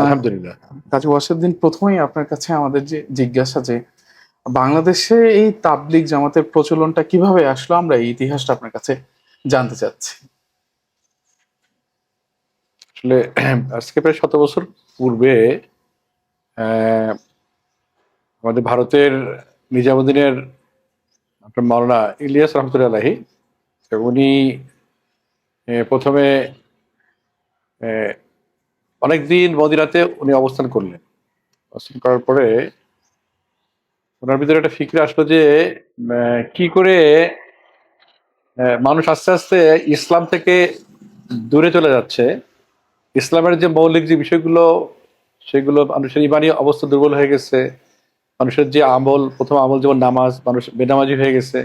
আলহামদুলিল্লাহ। কাজী ওয়াসিউদ্দিন প্রথমেই আপনার কাছে আমাদের যে জিজ্ঞাসা যে বাংলাদেশে এই তাবলিগ জামাতের প্রচলনটা কীভাবে আসলো আমরা এই ইতিহাসটা আপনার কাছে জানতে চাচ্ছি। আসলে আজকে প্রায় শত বছর পূর্বে আহ, আমাদের ভারতের নিজামুদ্দিনের আপনার মাওলানা ইলিয়াস রহমতুল্লাহ উনি প্রথমে অনেকদিন মদিনাতে উনি অবস্থান করলেন। অবস্থান করার পরে ওনার ভিতরে একটা ফিক্র আসলো যে কি করে মানুষ আস্তে আস্তে ইসলাম থেকে দূরে চলে যাচ্ছে। ইসলামের যে মৌলিক যে বিষয়গুলো, সেগুলো মানুষের ইমানি অবস্থা দুর্বল হয়ে গেছে। মানুষের যে আমল, প্রথম আমল যেমন নামাজ, মানুষ বেনামাজি হয়ে গেছে।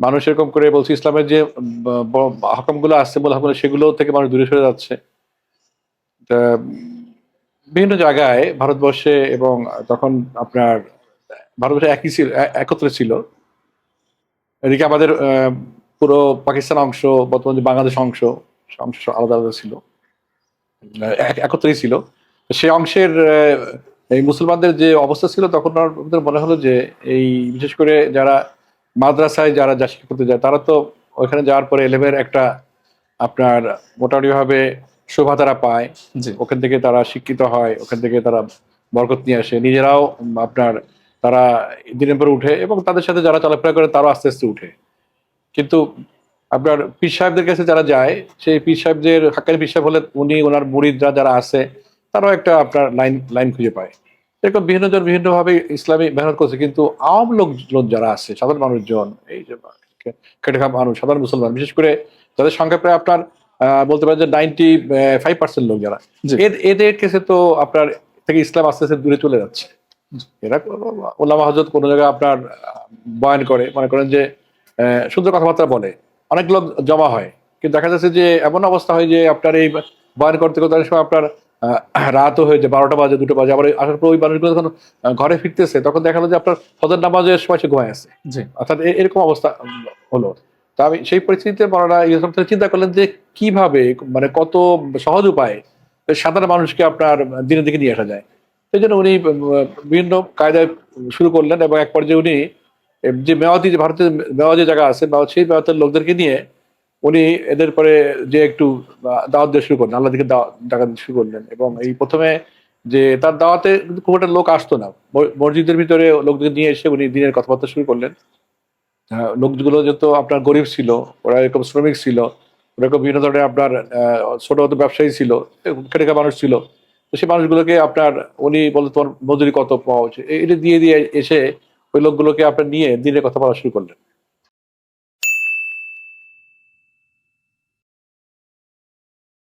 মানুষ এরকম করে বলছে, ইসলামের যে হকমগুলো আসছে বলে সেগুলো থেকে মানুষ দূরে সরে যাচ্ছে। বিভিন্ন জায়গায় ভারতবর্ষে এবং তখন আপনার, ভারতবর্ষে একই ছিল একত্রে ছিল। এদিকে আমাদের পুরো পাকিস্তান অংশ, বর্তমান বাংলাদেশ অংশ অংশ আলাদা আলাদা ছিল। এক- একত্রেই ছিল। সেই অংশের এই মুসলমানদের যে অবস্থা ছিল, তখন আমার মনে হলো যে এই, বিশেষ করে যারা মাদ্রাসায় যারা যা করতে যায়, তারা তো ওইখানে যাওয়ার পরে এলেভের একটা আপনার মোটামুটি ভাবে শোভা তারা পায়। ওখান থেকে তারা শিক্ষিত হয় ওখান থেকে তারা বরকত নিয়ে আসে। নিজেরাও আপনার তারা দিনের পর উঠে এবং তাদের সাথে যারা চলাফেরা করে তারাও আস্তে আস্তে উঠে। কিন্তু আপনার পীর সাহেবদের কাছে যারা যায় সেই পীর সাহেবদের হাক্কানি পীর সাহেব হলে উনি ওনার মুরিদরা যারা আছে তারাও একটা আপনার লাইন লাইন খুঁজে পায়। এরকম বিভিন্ন জন বিভিন্ন ভাবে ইসলামী মেহনত করছে কিন্তু আওয়াম লোকজন যারা আছে সাধারণ মানুষজন এই যে খেটে খাওয়া মানুষ সাধারণ মুসলমান বিশেষ করে তাদের সংখ্যা প্রায় আপনার বলতে পারেন যে নাইনটি ফাইভ পার্সেন্ট লোক যারা। এদের কেসে তো আপনার থেকে ইসলাম আস্তে আস্তে দূরে চলে যাচ্ছে। এরা ওলামা হজরত কোনো জায়গায় আপনার বয়ান করে মনে করেন যে সুন্দর কথাবার্তা বলে। অনেক লোক জমা হয়। কিন্তু দেখা যাচ্ছে যে এমন অবস্থা হয় যে আপনার এই বয়ান করতে করতে অনেক সময় আপনার রাতও হয়ে যায় বারোটা বাজে দুটো বাজে। আবার আসার পর ওই মানুষগুলো যখন ঘরে ফিরতেছে তখন দেখা গেলো যে আপনার ফজর নামাজের সময় সে ঘুমায় আছে। অর্থাৎ এরকম অবস্থা হলো। তো আমি সেই পরিস্থিতিতে মরানা ইসলাম চিন্তা করলেন যে কীভাবে মানে কত সহজ উপায়ে সাধারণ মানুষকে আপনার দিনের দিকে নিয়ে আসা যায়। সেই জন্য উনি বিভিন্ন কায়দায় শুরু করলেন এবং এক পর্যায়ে উনি যে মেওয়াতি যে ভারতের মেওয়া যে জায়গা আছে মেওয়া সেই মেওয়াতের লোকদেরকে নিয়ে উনি এদের পরে যে একটু দাওয়াত দিয়ে শুরু করলেন আল্লাহ দিকে ডাকা দিতে শুরু করলেন এবং এই প্রথমে যে তার দাওয়াতে খুব একটা লোক আসতো না। মসজিদের ভিতরে লোকদের নিয়ে এসে উনি দিনের কথাবার্তা শুরু করলেন। লোকগুলো যত আপনার গরিব ছিল, ওরা এরকম শ্রমিক ছিল ওরকম বিভিন্ন ধরনের আপনার ছোট ছোট ব্যবসায়ী ছিল খেটেখা মানুষ ছিল, তো সেই মানুষগুলোকে আপনার, উনি বলতো তোমার মজুরি কত পাওয়া উচিত? এটা দিয়ে দিয়ে এসে ওই লোকগুলোকে আপনার নিয়ে দিনের কথা বলা শুরু করলেন।